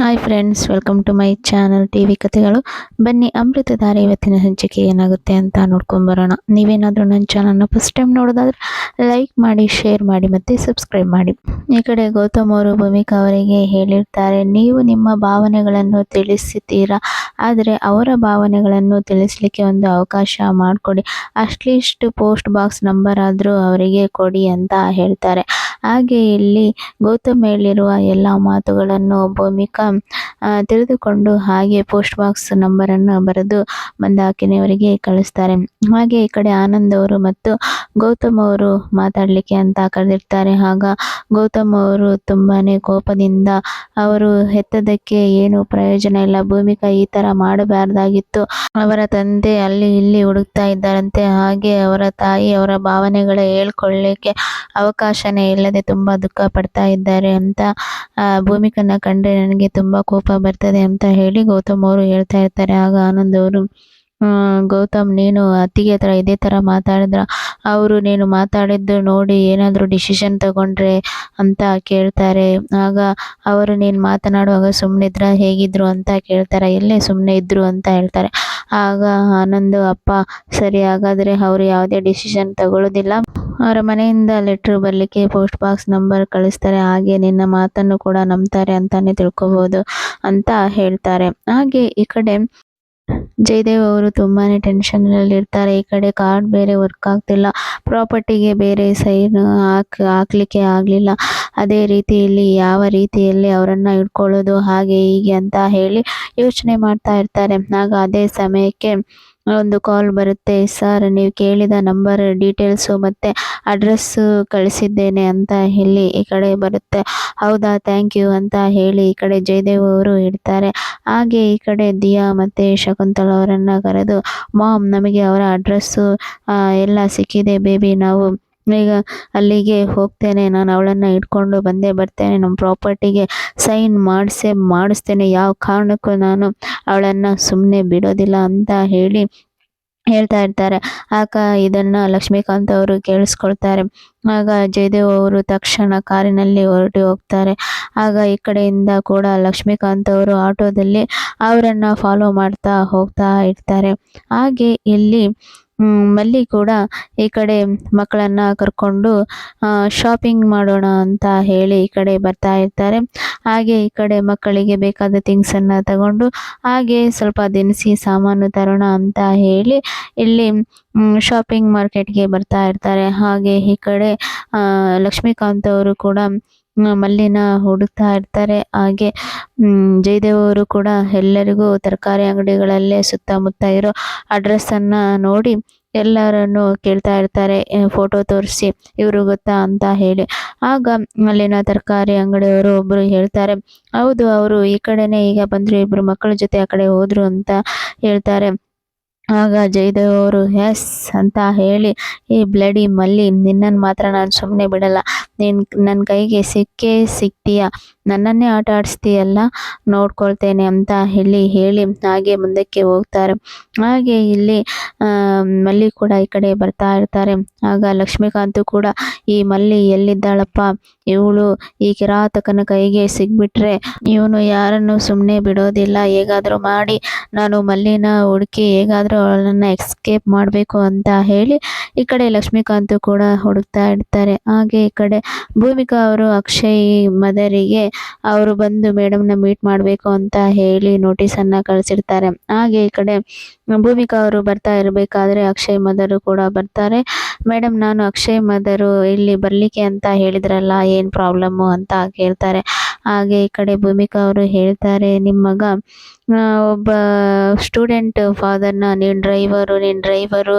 Hi friends welcome to my channel T V ಕಥೆಗಳು. ಬನ್ನಿ ಅಮೃತಧಾರೆ ಇವತ್ತಿನ ಸಂಚಿಕೆ ಏನಾಗುತ್ತೆ ಅಂತ ನೋಡ್ಕೊಂಬರೋಣ ನೀವೇನಾದರೂ ನನ್ನ ಚಾನಲ್ನ ಫಸ್ಟ್ ಟೈಮ್ ನೋಡೋದಾದ್ರೆ ಲೈಕ್ ಮಾಡಿ ಶೇರ್ ಮಾಡಿ ಮತ್ತು ಸಬ್ಸ್ಕ್ರೈಬ್ ಮಾಡಿ. ಈ ಕಡೆ ಗೌತಮ್ ಅವರು ಭೂಮಿಕಾ ಅವರಿಗೆ ಹೇಳಿರ್ತಾರೆ, ನೀವು ನಿಮ್ಮ ಭಾವನೆಗಳನ್ನು ತಿಳಿಸುತ್ತೀರಾ ಆದರೆ ಅವರ ಭಾವನೆಗಳನ್ನು ತಿಳಿಸಲಿಕ್ಕೆ ಒಂದು ಅವಕಾಶ ಮಾಡಿಕೊಡಿ. ಅಟ್ಲೀಸ್ಟ್ ಪೋಸ್ಟ್ ಬಾಕ್ಸ್ ನಂಬರ್ ಆದರೂ ಅವರಿಗೆ ಕೊಡಿ ಅಂತ ಹೇಳ್ತಾರೆ. ಹಾಗೆ ಇಲ್ಲಿ ಗೌತಮ್ ಹೇಳಿರುವ ಎಲ್ಲ ಮಾತುಗಳನ್ನು ಭೂಮಿಕಾ ತಿಳಿದುಕೊಂಡು ಹಾಗೆ ಪೋಸ್ಟ್ ಬಾಕ್ಸ್ ನಂಬರನ್ನು ಬರೆದು ಮಂದಾಕಿನಿಯವರಿಗೆ ಕಳಿಸ್ತಾರೆ. ಹಾಗೆ ಈ ಕಡೆ ಆನಂದ್ ಅವರು ಮತ್ತು ಗೌತಮ್ ಅವರು ಮಾತಾಡಲಿಕ್ಕೆ ಅಂತ ಕರೆದಿರ್ತಾರೆ. ಆಗ ಗೌತಮ್ ಅವರು ತುಂಬಾನೇ ಕೋಪದಿಂದ ಅವರು ಹೆತ್ತದಕ್ಕೆ ಏನು ಪ್ರಯೋಜನ ಇಲ್ಲ, ಭೂಮಿಕಾ ಈ ತರ ಮಾಡಬಾರ್ದಾಗಿತ್ತು. ಅವರ ತಂದೆ ಅಲ್ಲಿ ಇಲ್ಲಿ ಹುಡುಕ್ತಾ ಇದ್ದಾರಂತೆ. ಹಾಗೆ ಅವರ ತಾಯಿ ಅವರ ಭಾವನೆಗಳ ಹೇಳ್ಕೊಳ್ಳಿಕ್ಕೆ ಅವಕಾಶನೇ ಇಲ್ಲದೆ ತುಂಬಾ ದುಃಖ ಪಡ್ತಾ ಇದ್ದಾರೆ ಅಂತ ಭೂಮಿಕನ್ನ ಕಂಡ್ರೆ ನನಗೆ ತುಂಬಾ ಕೋಪ ಬರ್ತದೆ ಅಂತ ಹೇಳಿ ಗೌತಮ್ ಅವರು ಹೇಳ್ತಾ ಇರ್ತಾರೆ. ಆಗ ಆನಂದ್ ಅವರು ಗೌತಮ್, ನೀನು ಅತ್ತಿಗೆ ಹತ್ರ ಇದೇ ಥರ ಮಾತಾಡಿದ್ರ? ಅವರು ನೀನು ಮಾತಾಡಿದ್ದು ನೋಡಿ ಏನಾದರೂ ಡಿಸಿಷನ್ ತಗೊಂಡ್ರೆ ಅಂತ ಕೇಳ್ತಾರೆ. ಆಗ ಅವರು ನೀನು ಮಾತನಾಡುವಾಗ ಸುಮ್ಮನಿದ್ರ ಹೇಗಿದ್ರು? ಅಂತ ಕೇಳ್ತಾರೆ. ಎಲ್ಲೇ ಸುಮ್ಮನೆ ಇದ್ರು? ಅಂತ ಹೇಳ್ತಾರೆ. ಆಗ ಆನಂದು, ಅಪ್ಪ, ಸರಿ, ಹಾಗಾದರೆ ಅವರು ಯಾವುದೇ ಡಿಸಿಷನ್ ತಗೊಳ್ಳೋದಿಲ್ಲ ಅವರ ಮನೆಯಿಂದ ಲೆಟ್ರ್ ಬರಲಿಕ್ಕೆ ಪೋಸ್ಟ್ ಬಾಕ್ಸ್ ನಂಬರ್ ಕಳಿಸ್ತಾರೆ. ಹಾಗೆ ನಿನ್ನ ಮಾತನ್ನು ಕೂಡ ನಂಬ್ತಾರೆ ಅಂತಲೇ ತಿಳ್ಕೊಬೋದು ಅಂತ ಹೇಳ್ತಾರೆ. ಹಾಗೆ ಈ ಕಡೆ ಜಯದೇವ್ ಅವರು ತುಂಬಾನೇ ಟೆನ್ಷನ್ ಅಲ್ಲಿ ಇರ್ತಾರೆ. ಈ ಕಡೆ ಕಾರ್ಡ್ ಬೇರೆ ವರ್ಕ್ ಆಗ್ತಿಲ್ಲ. ಪ್ರಾಪರ್ಟಿಗೆ ಬೇರೆ ಸೈನ್ ಹಾಕ್, ಹಾಕ್ಲಿಕ್ಕೆ ಆಗ್ಲಿಲ್ಲ. ಅದೇ ರೀತಿಯಲ್ಲಿ ಯಾವ ರೀತಿಯಲ್ಲಿ ಅವರನ್ನ ಇಟ್ಕೊಳ್ಳೋದು ಹಾಗೆ ಹೀಗೆ ಅಂತ ಹೇಳಿ ಯೋಚನೆ ಮಾಡ್ತಾ ಇರ್ತಾರೆ. ಆಗ ಅದೇ ಸಮಯಕ್ಕೆ ಒಂದು ಕಾಲ್ ಬರುತ್ತೆ. ಸರ್ ನೀವು ಕೇಳಿದ ನಂಬರ್ ಡೀಟೇಲ್ಸು ಮತ್ತು ಅಡ್ರೆಸ್ಸು ಕಳಿಸಿದ್ದೇನೆ ಅಂತ ಹೇಳಿ ಈ ಕಡೆ ಬರುತ್ತೆ. ಹೌದಾ ಥ್ಯಾಂಕ್ ಯು ಅಂತ ಹೇಳಿ ಈ ಕಡೆ ಜಯದೇವ್ ಅವರು ಇಡ್ತಾರೆ ಹಾಗೆ ಈ ಕಡೆ ದಿಯಾ ಮತ್ತು ಶಕುಂತಲ ಅವರನ್ನು ಕರೆದು ಮಾಮ್ ನಮಗೆ ಅವರ ಅಡ್ರೆಸ್ಸು ಎಲ್ಲ ಸಿಕ್ಕಿದೆ ಬೇಬಿ ನಾವು ಈಗ ಅಲ್ಲಿಗೆ ಹೋಗ್ತೇನೆ. ನಾನು ಅವಳನ್ನು ಇಟ್ಕೊಂಡು ಬಂದೇ ಬರ್ತೇನೆ. ನಮ್ಮ ಪ್ರಾಪರ್ಟಿಗೆ ಸೈನ್ ಮಾಡಿಸೇ, ಮಾಡಿಸ್ತೇನೆ. ಯಾವ ಕಾರಣಕ್ಕೂ ನಾನು ಅವಳನ್ನು ಸುಮ್ಮನೆ ಬಿಡೋದಿಲ್ಲ ಅಂತ ಹೇಳಿ ಹೇಳ್ತಾ ಇರ್ತಾರೆ. ಆಗ ಇದನ್ನ ಲಕ್ಷ್ಮೀಕಾಂತ್ ಅವರು ಕೇಳಿಸ್ಕೊಳ್ತಾರೆ. ಆಗ ಜಯದೇವ್ ಅವರು ತಕ್ಷಣ ಕಾರಿನಲ್ಲಿ ಹೊರಟು ಹೋಗ್ತಾರೆ. ಆಗ ಈ ಕಡೆಯಿಂದ ಕೂಡ ಲಕ್ಷ್ಮೀಕಾಂತ್ ಅವರು ಆಟೋದಲ್ಲಿ ಅವರನ್ನ ಫಾಲೋ ಮಾಡ್ತಾ ಹೋಗ್ತಾ ಇರ್ತಾರೆ. ಹಾಗೆ ಇಲ್ಲಿ ಮಲ್ಲಿ ಕೂಡ ಈ ಕಡೆ ಮಕ್ಕಳನ್ನ ಕರ್ಕೊಂಡು ಶಾಪಿಂಗ್ ಮಾಡೋಣ ಅಂತ ಹೇಳಿ ಈ ಕಡೆ ಬರ್ತಾ ಇರ್ತಾರೆ. ಹಾಗೆ ಈ ಕಡೆ ಮಕ್ಕಳಿಗೆ ಬೇಕಾದ ಥಿಂಗ್ಸನ್ನು ತಗೊಂಡು, ಹಾಗೆ ಸ್ವಲ್ಪ ದಿನಸಿ ಸಾಮಾನು ತರೋಣ ಅಂತ ಹೇಳಿ ಇಲ್ಲಿ ಶಾಪಿಂಗ್ ಮಾರ್ಕೆಟ್ಗೆ ಬರ್ತಾ ಇರ್ತಾರೆ. ಹಾಗೆ ಈ ಕಡೆ ಲಕ್ಷ್ಮೀಕಾಂತ್ ಅವರು ಕೂಡ ಮಲ್ಲಿನ ಹುಡುಕ್ತಾ ಇರ್ತಾರೆ. ಹಾಗೆ ಜಯದೇವ್ ಅವರು ಕೂಡ ಎಲ್ಲರಿಗೂ ತರಕಾರಿ ಅಂಗಡಿಗಳಲ್ಲೇ ಸುತ್ತಮುತ್ತ ಇರೋ ಅಡ್ರೆಸ್ ಅನ್ನ ನೋಡಿ ಎಲ್ಲರನ್ನು ಕೇಳ್ತಾ ಇರ್ತಾರೆ. ಫೋಟೋ ತೋರಿಸಿ, ಇವರು ಗೊತ್ತಾ ಅಂತ ಹೇಳಿ. ಆಗ ಅಲ್ಲಿನ ತರಕಾರಿ ಅಂಗಡಿಯವರು ಒಬ್ಬರು ಹೇಳ್ತಾರೆ, ಹೌದು, ಅವರು ಈ ಕಡೆನೇ ಈಗ ಬಂದರು, ಇಬ್ರು ಮಕ್ಕಳ ಜೊತೆ ಆ ಕಡೆ ಹೋದ್ರು ಅಂತ ಹೇಳ್ತಾರೆ. ಆಗ ಜಯದೇವ್ ಅವರು ಎಸ್ ಅಂತ ಹೇಳಿ ಈ ಬ್ಲಡಿ ಮಲ್ಲಿ ನಿನ್ನನ್ನು ಮಾತ್ರ ನಾನು ಸುಮ್ಮನೆ ಬಿಡಲ್ಲ. ನೀನು ನನ್ನ ಕೈಗೆ ಸಿಕ್ಕೇ ಸಿಗ್ತೀಯ ನನ್ನನ್ನೇ ಆಟ ಆಡಿಸ್ತೀಯಲ್ಲ? ನೋಡ್ಕೊಳ್ತೇನೆ ಅಂತ ಹೇಳಿ ಹೇಳಿ ಹಾಗೆ ಮುಂದಕ್ಕೆ ಹೋಗ್ತಾರೆ. ಹಾಗೆ ಇಲ್ಲಿ ಮಲ್ಲಿ ಕೂಡ ಈ ಕಡೆ ಬರ್ತಾ ಇರ್ತಾರೆ. ಆಗ ಲಕ್ಷ್ಮೀಕಾಂತ್ ಕೂಡ ಈ ಮಲ್ಲಿ ಎಲ್ಲಿದ್ದಾಳಪ್ಪ? ಇವಳು ಈ ಕಿರಾತಕನ ಕೈಗೆ ಸಿಗ್ಬಿಟ್ರೆ ಇವನು ಯಾರನ್ನು ಸುಮ್ಮನೆ ಬಿಡೋದಿಲ್ಲ. ಹೇಗಾದರೂ ಮಾಡಿ, ನಾನು ಮಲ್ಲಿನ ಹುಡುಕಿ ಹೇಗಾದರೂ ಅವಳನ್ನು ಎಸ್ಕೇಪ್ ಮಾಡಬೇಕು ಅಂತ ಹೇಳಿ ಈ ಕಡೆ ಲಕ್ಷ್ಮೀಕಾಂತ್ ಕೂಡ ಹುಡುಕ್ತಾ ಇರ್ತಾರೆ. ಹಾಗೆ ಈ ಕಡೆ ಭೂಮಿಕಾ ಅವರು ಅಕ್ಷಯ್ ಮದರಿಗೆ, ಅವರು ಬಂದು ಮೇಡಮ್ನ ಮೀಟ್ ಮಾಡಬೇಕು ಅಂತ ಹೇಳಿ ನೋಟಿಸನ್ನು ಕಳಿಸಿರ್ತಾರೆ. ಹಾಗೆ ಈ ಕಡೆ ಭೂಮಿಕಾ ಅವರು ಬರ್ತಾ ಇರಬೇಕಾದ್ರೆ ಅಕ್ಷಯ್ ಮದರು ಕೂಡ ಬರ್ತಾರೆ. ಮೇಡಮ್, ನಾನು ಅಕ್ಷಯ್ ಮದರು ಇಲ್ಲಿ ಬರಲಿಕ್ಕೆ ಅಂತ ಹೇಳಿದ್ರಲ್ಲ, ಏನು ಪ್ರಾಬ್ಲಮ್ಮು ಅಂತ ಕೇಳ್ತಾರೆ. ಹಾಗೆ ಈ ಕಡೆ ಭೂಮಿಕಾ ಅವರು ಹೇಳ್ತಾರೆ ನಿಮ್ಮ ಮಗ ಒಬ್ಬ ಸ್ಟೂಡೆಂಟ್ ಫಾದರ್ನ ನೀನು ಡ್ರೈವರು ನೀನು ಡ್ರೈವರು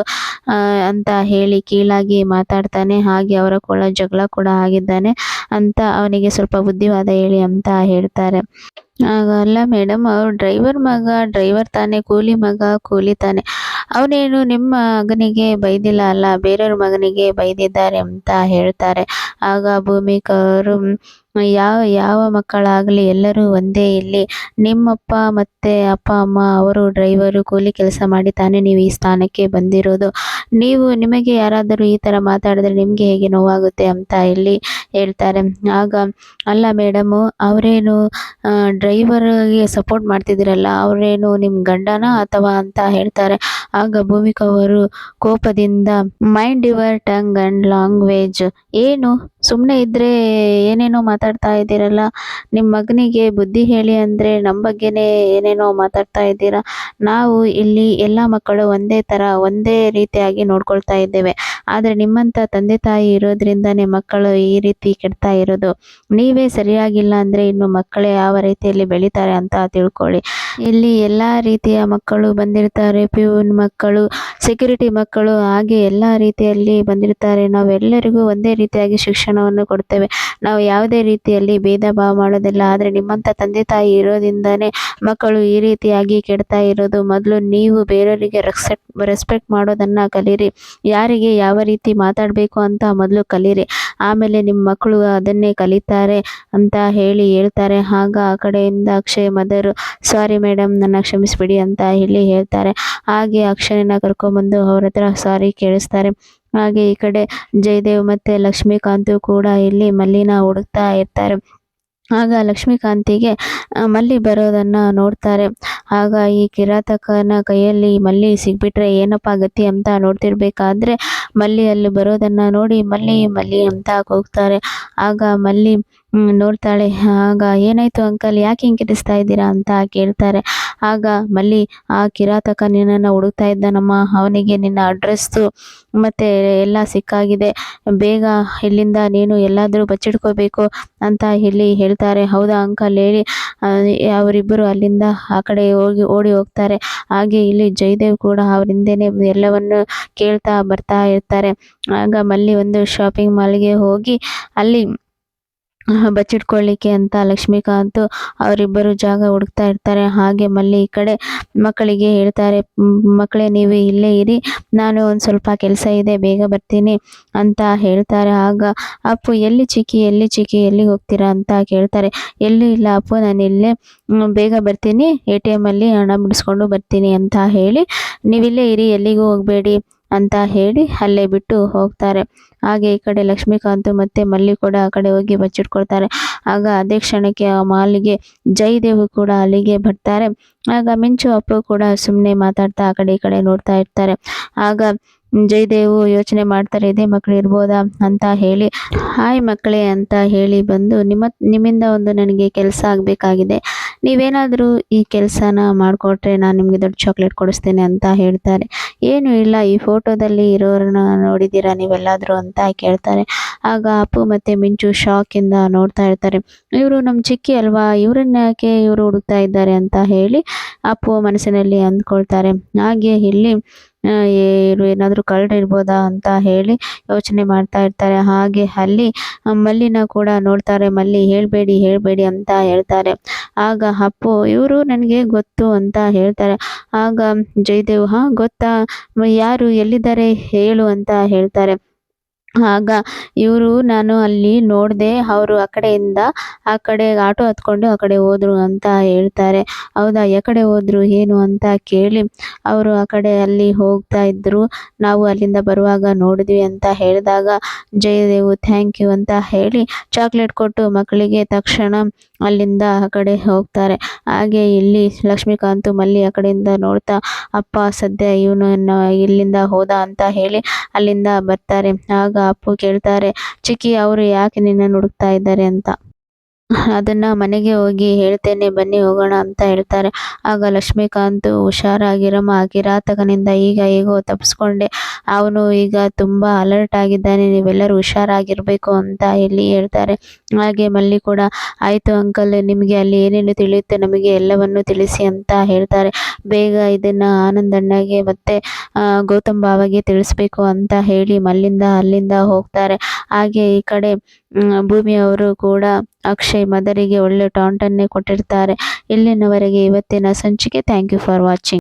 ಅಂತ ಹೇಳಿ ಕೀಳಾಗಿ ಮಾತಾಡ್ತಾನೆ. ಹಾಗೆ ಅವರ ಕೂಡ ಜಗಳ ಕೂಡ ಆಗಿದ್ದಾನೆ. ಅಂತ ಅವನಿಗೆ ಸ್ವಲ್ಪ ಬುದ್ಧಿವಾದ ಹೇಳಿ ಅಂತ ಹೇಳ್ತಾರೆ. ಅಲ್ಲ ಮೇಡಮ್ ಅವ್ರು ಡ್ರೈವರ್ ಮಗ ಡ್ರೈವರ್ ತಾನೆ, ಕೂಲಿ ಮಗ, ಕೂಲಿ ತಾನೆ. ಅವನೇನು ನಿಮ್ಮ ಮಗನಿಗೆ ಬೈದಿಲ್ಲ ಅಲ್ಲ, ಬೇರೆಯವ್ರ ಮಗನಿಗೆ ಬೈದಿದ್ದಾರೆ ಅಂತ ಹೇಳ್ತಾರೆ. ಆಗ ಭೂಮಿಕರು ಯಾವ ಯಾವ ಮಕ್ಕಳಾಗಲಿ ಎಲ್ಲರೂ ಒಂದೇ ಇಲ್ಲಿ. ನಿಮ್ಮಪ್ಪ ಮತ್ತು ಅಪ್ಪ, ಅಮ್ಮ, ಅವರು ಡ್ರೈವರು ಕೂಲಿ ಕೆಲಸ ಮಾಡಿ ತಾನೇ ನೀವು ಈ ಸ್ಥಾನಕ್ಕೆ ಬಂದಿರೋದು. ನೀವು ನಿಮಗೆ ಯಾರಾದರೂ ಈ ಥರ ಮಾತಾಡಿದ್ರೆ ನಿಮಗೆ ಹೇಗೆ ನೋವಾಗುತ್ತೆ ಅಂತ ಇಲ್ಲಿ ಹೇಳ್ತಾರೆ. ಆಗ, ಅಲ್ಲ ಮೇಡಮು, ಅವರೇನು ಡ್ರೈವರ್ಗೆ ಸಪೋರ್ಟ್ ಮಾಡ್ತಿದ್ದೀರಲ್ಲ, ಅವರೇನು ನಿಮ್ಮ ಗಂಡನ ಅಥವಾ ಅಂತ ಹೇಳ್ತಾರೆ. ಆಗ ಭೂಮಿಕಾ ಅವರು ಕೋಪದಿಂದ mind your tongue and language ಏನು ಸುಮ್ಮನೆ ಇದ್ದರೆ ಏನೇನೋ ಮಾತಾಡ್ತಾ ಇದ್ದೀರಲ್ಲ? ನಿಮ್ಮ ಮಗನಿಗೆ ಬುದ್ಧಿ ಹೇಳಿ ಅಂದರೆ ನಮ್ಮ ಬಗ್ಗೆನೇ ಏನೇನೋ ಮಾತಾಡ್ತಾ ಇದ್ದೀರಾ? ನಾವು ಇಲ್ಲಿ ಎಲ್ಲ ಮಕ್ಕಳು ಒಂದೇ ಥರ ಒಂದೇ ರೀತಿಯಾಗಿ ನೋಡ್ಕೊಳ್ತಾ ಇದ್ದೇವೆ. ಆದರೆ ನಿಮ್ಮಂಥ ತಂದೆ ತಾಯಿ ಇರೋದ್ರಿಂದನೇ ಮಕ್ಕಳು ಈ ರೀತಿ ಕೆಡ್ತಾ ಇರೋದು. ನೀವೇ ಸರಿಯಾಗಿಲ್ಲ ಅಂದರೆ ಇನ್ನು ಮಕ್ಕಳು ಯಾವ ರೀತಿಯಲ್ಲಿ ಬೆಳೀತಾರೆ ಅಂತ ತಿಳ್ಕೊಳ್ಳಿ. ಇಲ್ಲಿ ಎಲ್ಲ ರೀತಿಯ ಮಕ್ಕಳು ಬಂದಿರ್ತಾರೆ. ಪ್ಯೂನ್ ಮಕ್ಕಳು, ಸೆಕ್ಯೂರಿಟಿ ಮಕ್ಕಳು ಹಾಗೆ ಎಲ್ಲ ರೀತಿಯಲ್ಲಿ ಬಂದಿರ್ತಾರೆ. ನಾವೆಲ್ಲರಿಗೂ ಒಂದೇ ರೀತಿಯಾಗಿ ಶಿಕ್ಷಣವನ್ನು ಕೊಡ್ತೇವೆ. ನಾವು ಯಾವುದೇ ರೀತಿಯಲ್ಲಿ ಭೇದ ಭಾವ ಮಾಡೋದಿಲ್ಲ. ಆದರೆ ನಿಮ್ಮಂಥ ತಂದೆ ತಾಯಿ ಇರೋದ್ರಿಂದನೇ ಮಕ್ಕಳು ಈ ರೀತಿಯಾಗಿ ಕೆಡ್ತಾ ಇರೋದು. ಮೊದಲು ನೀವು ಬೇರೆಯವರಿಗೆ ರೆಸ್ಪೆಕ್ಟ್ ರೆಸ್ಪೆಕ್ಟ್ ಮಾಡೋದನ್ನು ಕಲೀರಿ. ಯಾರಿಗೆ ಯಾವ ರೀತಿ ಮಾತಾಡಬೇಕು ಅಂತ ಮೊದಲು ಕಲೀರಿ. ಆಮೇಲೆ ನಿಮ್ಮ ಮಕ್ಕಳು ಅದನ್ನೇ ಕಲಿತಾರೆ ಅಂತ ಹೇಳಿ ಹೇಳ್ತಾರೆ. ಆಗ ಆ ಕಡೆಯಿಂದ ಅಕ್ಷಯ್ ಮದರು, ಸಾರಿ ಮೇಡಮ್ ನನ್ನ ಕ್ಷಮಿಸ್ಬಿಡಿ ಅಂತ ಹೇಳಿ ಹೇಳ್ತಾರೆ. ಹಾಗೆ ಅಕ್ಷಯನ ಕರ್ಕೊಂಬಂದು ಅವ್ರ ಹತ್ರ ಸಾರಿ ಕೇಳಿಸ್ತಾರೆ. ಹಾಗೆ ಈ ಕಡೆ ಜಯದೇವ್ ಮತ್ತು ಲಕ್ಷ್ಮೀಕಾಂತು ಕೂಡ ಇಲ್ಲಿ ಮಲ್ಲಿನ ಹುಡುಕ್ತಾ ಇರ್ತಾರೆ. ಆಗ ಲಕ್ಷ್ಮೀಕಾಂತಿಗೆ, ಮಲ್ಲಿ ಬರೋದನ್ನ ನೋಡ್ತಾರೆ. ಆಗ ಈ ಕಿರಾತಕನ ಕೈಯಲ್ಲಿ ಮಲ್ಲಿ ಸಿಗ್ಬಿಟ್ರೆ ಏನಪ್ಪ ಗತಿ ಅಂತ ನೋಡ್ತಿರ್ಬೇಕಾದ್ರೆ ಮಲ್ಲಿ ಅಲ್ಲಿ ಬರೋದನ್ನ ನೋಡಿ ಮಲ್ಲಿ ಮಲ್ಲಿ ಅಂತ ಕೂಗ್ತಾರೆ. ಆಗ ಮಲ್ಲಿ ನೋಡ್ತಾಳೆ. ಆಗ ಏನಾಯಿತು ಅಂಕಲ್? ಯಾಕೆ ಹಿಂಗೆ ಕಿರಿಸ್ತಾ ಇದ್ದೀರಾ ಅಂತ ಕೇಳ್ತಾರೆ. ಆಗ ಮಲ್ಲಿ, ಆ ಕಿರಾತಕ ನಿನ್ನನ್ನು ಹುಡುಕ್ತಾ ಇದ್ದಾನಮ್ಮ. ಅವನಿಗೆ ನಿನ್ನ ಅಡ್ರೆಸ್ಸು ಮತ್ತು ಎಲ್ಲ ಸಿಕ್ಕಾಗಿದೆ. ಬೇಗ ಇಲ್ಲಿಂದ ನೀನು ಎಲ್ಲಾದರೂ ಬಚ್ಚಿಟ್ಕೋಬೇಕು ಅಂತ ಇಲ್ಲಿ ಹೇಳ್ತಾರೆ. ಹೌದಾ ಅಂಕಲ್? ಹೇಳಿ. ಅವರಿಬ್ಬರು ಅಲ್ಲಿಂದ ಆ ಕಡೆ ಹೋಗಿ, ಓಡಿ ಹೋಗ್ತಾರೆ. ಹಾಗೆ ಇಲ್ಲಿ ಜಯದೇವ್ ಕೂಡ ಅವ್ರ ಎಲ್ಲವನ್ನು ಕೇಳ್ತಾ ಬರ್ತಾ ಇರ್ತಾರೆ. ಆಗ ಮಲ್ಲಿ ಒಂದು ಶಾಪಿಂಗ್ ಮಾಲ್ಗೆ ಹೋಗಿ ಅಲ್ಲಿ ಬಚ್ಚಿಟ್ಕೊಳ್ಳಿಕ್ಕೆ ಅಂತ ಲಕ್ಷ್ಮೀಕಾಂತ್ ಅವರಿಬ್ಬರು ಜಾಗ ಹುಡುಕ್ತಾ ಇರ್ತಾರೆ. ಹಾಗೆ ಮಲ್ಲಿ ಈ ಕಡೆ ಮಕ್ಕಳಿಗೆ ಹೇಳ್ತಾರೆ "ಮ್, ಮಕ್ಕಳೇ ನೀವು ಇಲ್ಲೇ ಇರಿ ನಾನು ಒಂದು ಸ್ವಲ್ಪ ಕೆಲಸ ಇದೆ ಬೇಗ ಬರ್ತೀನಿ ಅಂತ ಹೇಳ್ತಾರೆ. ಆಗ ಅಪ್ಪು ಎಲ್ಲಿ ಚಿಕ್ಕಿ ಎಲ್ಲಿ ಚಿಕ್ಕಿ ಎಲ್ಲಿಗೆ ಹೋಗ್ತೀರಾ? ಅಂತ ಕೇಳ್ತಾರೆ. ಎಲ್ಲಿ ಇಲ್ಲ ಅಪ್ಪು ನಾನು ಇಲ್ಲೇ ಬೇಗ ಬರ್ತೀನಿ ಎ ಟಿ ಎಮ್ಮಲ್ಲಿ ಹಣ ಬಿಡಿಸ್ಕೊಂಡು ಬರ್ತೀನಿ ಅಂತ ಹೇಳಿ ನೀವಿಲ್ಲೇ ಇರಿ ಎಲ್ಲಿಗೂ ಹೋಗಬೇಡಿ ಅಂತ ಹೇಳಿ ಅಲ್ಲೇ ಬಿಟ್ಟು ಹೋಗ್ತಾರೆ. ಹಾಗೆ ಈ ಕಡೆ ಲಕ್ಷ್ಮೀಕಾಂತ್ ಮತ್ತೆ ಮಲ್ಲಿ ಕೂಡ ಆ ಕಡೆ ಹೋಗಿ ಬಚ್ಚಿಟ್ಕೊಳ್ತಾರೆ. ಆಗ ಅದೇ ಕ್ಷಣಕ್ಕೆ ಆ ಮಾಲಿಗೆ ಜಯದೇವ್ ಕೂಡ ಅಲ್ಲಿಗೆ ಬರ್ತಾರೆ. ಆಗ ಮಿಂಚು ಅಪ್ಪು ಕೂಡ ಸುಮ್ಮನೆ ಮಾತಾಡ್ತಾ ಆ ಕಡೆ ಈ ಕಡೆ ನೋಡ್ತಾ ಇರ್ತಾರೆ. ಆಗ ಜಯದೇವು ಯೋಚನೆ ಮಾಡ್ತಾರೆ, ಇದೇ ಮಕ್ಕಳು ಇರ್ಬೋದಾ ಅಂತ ಹೇಳಿ. ಹಾಯ್ ಮಕ್ಕಳೇ ಅಂತ ಹೇಳಿ ಬಂದು ನಿಮ್ಮ ನಿಮ್ಮಿಂದ ಒಂದು ನನಗೆ ಕೆಲಸ ಆಗಬೇಕಾಗಿದೆ. ನೀವೇನಾದರೂ ಈ ಕೆಲಸನ ಮಾಡಿಕೊಟ್ರೆ ನಾನು ನಿಮಗೆ ದೊಡ್ಡ ಚಾಕ್ಲೇಟ್ ಕೊಡಿಸ್ತೇನೆ ಅಂತ ಹೇಳ್ತಾರೆ. ಏನು ಇಲ್ಲ, ಈ ಫೋಟೋದಲ್ಲಿ ಇರೋರನ್ನ ನೋಡಿದ್ದೀರಾ ನೀವೆಲ್ಲಾದರೂ ಅಂತ ಕೇಳ್ತಾರೆ. ಆಗ ಅಪ್ಪು ಮತ್ತು ಮಿಂಚು ಶಾಕಿಂದ ನೋಡ್ತಾ ಇರ್ತಾರೆ. ಇವರು ನಮ್ಮ ಚಿಕ್ಕಿ ಅಲ್ವಾ, ಇವ್ರನ್ನ ಯಾಕೆ ಇವರು ಹುಡುಕ್ತಾ ಇದ್ದಾರೆ ಅಂತ ಹೇಳಿ ಅಪ್ಪು ಮನಸ್ಸಿನಲ್ಲಿ ಅಂದ್ಕೊಳ್ತಾರೆ. ಹಾಗೆ ಇಲ್ಲಿ ಏನಾದರೂ ಕಳ್ಳರು ಇರ್ಬೋದಾ ಅಂತ ಹೇಳಿ ಯೋಚನೆ ಮಾಡ್ತಾ ಇರ್ತಾರೆ. ಹಾಗೆ ಅಲ್ಲಿ ಮಲ್ಲಿನ ಕೂಡ ನೋಡ್ತಾರೆ. ಮಲ್ಲಿ ಹೇಳಬೇಡಿ ಹೇಳಬೇಡಿ ಅಂತ ಹೇಳ್ತಾರೆ. ಆಗ ಅಪ್ಪು, ಇವರು ನನಗೆ ಗೊತ್ತು ಅಂತ ಹೇಳ್ತಾರೆ. ಆಗ ಜಯದೇವ್, ಹಾಂ, ಗೊತ್ತಾ? ಯಾರು ಎಲ್ಲಿದ್ದಾರೆ ಹೇಳು ಅಂತ ಹೇಳ್ತಾರೆ. ಆಗ ಇವರು ನಾನು ಅಲ್ಲಿ ನೋಡಿದೆ ಅವರು ಆ ಕಡೆಯಿಂದ ಆ ಕಡೆ ಆಟೋ ಹತ್ಕೊಂಡು ಆ ಕಡೆ ಹೋದ್ರು ಅಂತ ಹೇಳ್ತಾರೆ. ಹೌದಾ ಯಾ ಕಡೆ ಹೋದ್ರು, ಏನು ಅಂತ ಕೇಳಿ ಅವರು ಆ ಕಡೆ ಅಲ್ಲಿ ಹೋಗ್ತಾ ಇದ್ದರು ನಾವು ಅಲ್ಲಿಂದ ಬರುವಾಗ ನೋಡಿದ್ವಿ ಅಂತ ಹೇಳಿದಾಗ, ಜಯದೇವು ಥ್ಯಾಂಕ್ ಯು ಅಂತ ಹೇಳಿ ಚಾಕ್ಲೇಟ್ ಕೊಟ್ಟು ಮಕ್ಕಳಿಗೆ ತಕ್ಷಣ ಅಲ್ಲಿಂದ ಆ ಕಡೆ ಹೋಗ್ತಾರೆ. ಹಾಗೆ ಇಲ್ಲಿ ಲಕ್ಷ್ಮೀಕಾಂತು ಮಲ್ಲಿ ಆ ಕಡೆಯಿಂದ ನೋಡ್ತಾ, ಅಪ್ಪ, ಸದ್ಯ ಇವನು ಇಲ್ಲಿಂದ ಹೋದ ಅಂತ ಹೇಳಿ ಅಲ್ಲಿಂದ ಬರ್ತಾರೆ. ಆಗ ಅಪ್ಪು ಕೇಳ್ತಾರೆ ಚಿಕ್ಕಿ ಅವರು ಯಾಕೆ ನಿನ್ನನ್ನು ಹುಡುಕ್ತಾ ಇದ್ದಾರೆ? ಅಂತ. ಅದನ್ನ ಮನೆಗೆ ಹೋಗಿ ಹೇಳ್ತೇನೆ, ಬನ್ನಿ ಹೋಗೋಣ ಅಂತ ಹೇಳ್ತಾರೆ. ಆಗ ಲಕ್ಷ್ಮೀಕಾಂತ್ ಹುಷಾರಾಗಿರಮ್ಮ ಕಿರಾತಕನಿಂದ ಈಗ ಹೇಗೋ ತಪ್ಪಿಸ್ಕೊಂಡೆ ಅವನು ಈಗ ತುಂಬ ಅಲರ್ಟ್ ಆಗಿದ್ದಾನೆ, ನೀವೆಲ್ಲರೂ ಹುಷಾರಾಗಿರಬೇಕು ಅಂತ ಇಲ್ಲಿ ಹೇಳ್ತಾರೆ. ಹಾಗೆ ಮಲ್ಲಿ ಕೂಡ, ಆಯಿತು ಅಂಕಲ್ ನಿಮಗೆ ಅಲ್ಲಿ ಏನೇನು ತಿಳಿಯುತ್ತೆ ನಮಗೆ ಎಲ್ಲವನ್ನು ತಿಳಿಸಿ ಅಂತ ಹೇಳ್ತಾರೆ. ಬೇಗ ಇದನ್ನು ಆನಂದಣ್ಣಗೆ ಮತ್ತು ಗೌತಮ್ ಬಾವಗೆ ತಿಳಿಸ್ಬೇಕು ಅಂತ ಹೇಳಿ ಮಲ್ಲಿಂದ ಅಲ್ಲಿಂದ ಹೋಗ್ತಾರೆ. ಹಾಗೆ ಈ ಕಡೆ ಮ್, ಭೂಮಿ ಅವರು ಕೂಡ ಅಕ್ಷಯ್ ಮದರಿಗೆ ಒಳ್ಳೆ ಟಾಂಟನ್ನೇ ಕೊಟ್ಟಿರ್ತಾರೆ. ಇಲ್ಲಿನವರೆಗೆ ಇವತ್ತಿನ ಸಂಚಿಕೆ. Thank you for watching